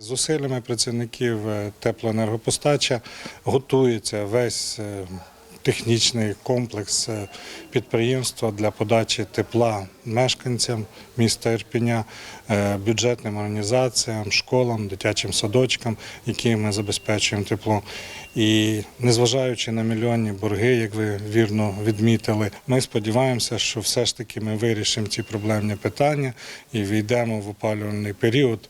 Зусиллями працівників е, теплоенергопостача готується весь е, технічний комплекс е, підприємства для подачі тепла мешканцям міста Ірпеня, е, бюджетним організаціям, школам, дитячим садочкам, які ми забезпечуємо тепло. І незважаючи на мільйонні борги, як ви вірно відмітили, ми сподіваємося, що все ж таки ми вирішимо ці проблемні питання і війдемо в опалювальний період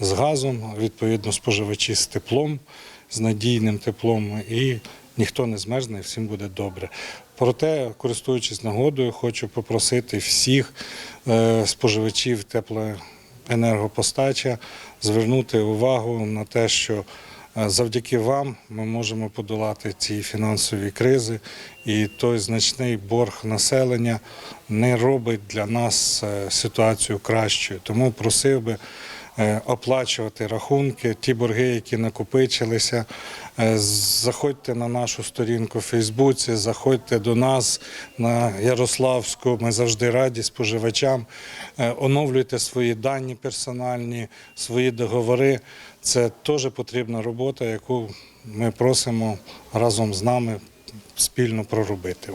з газом, відповідно, споживачі з теплом, з надійним теплом, і ніхто не змерзне, і всім буде добре. Проте, користуючись нагодою, хочу попросити всіх е, споживачів теплоенергопостача звернути увагу на те, що е, завдяки вам ми можемо подолати ці фінансові кризи, і той значний борг населення не робить для нас е, ситуацію кращою. Тому просив би оплачувати рахунки, ті борги, які накопичилися. Е, Заходьте на нашу сторінку в Фейсбуці, заходьте до нас на Ярославську. Ми завжди раді споживачам. Е, Оновлюйте свої дані персональні, свої договори. Це теж потрібна робота, яку ми просимо разом з нами спільно проробити.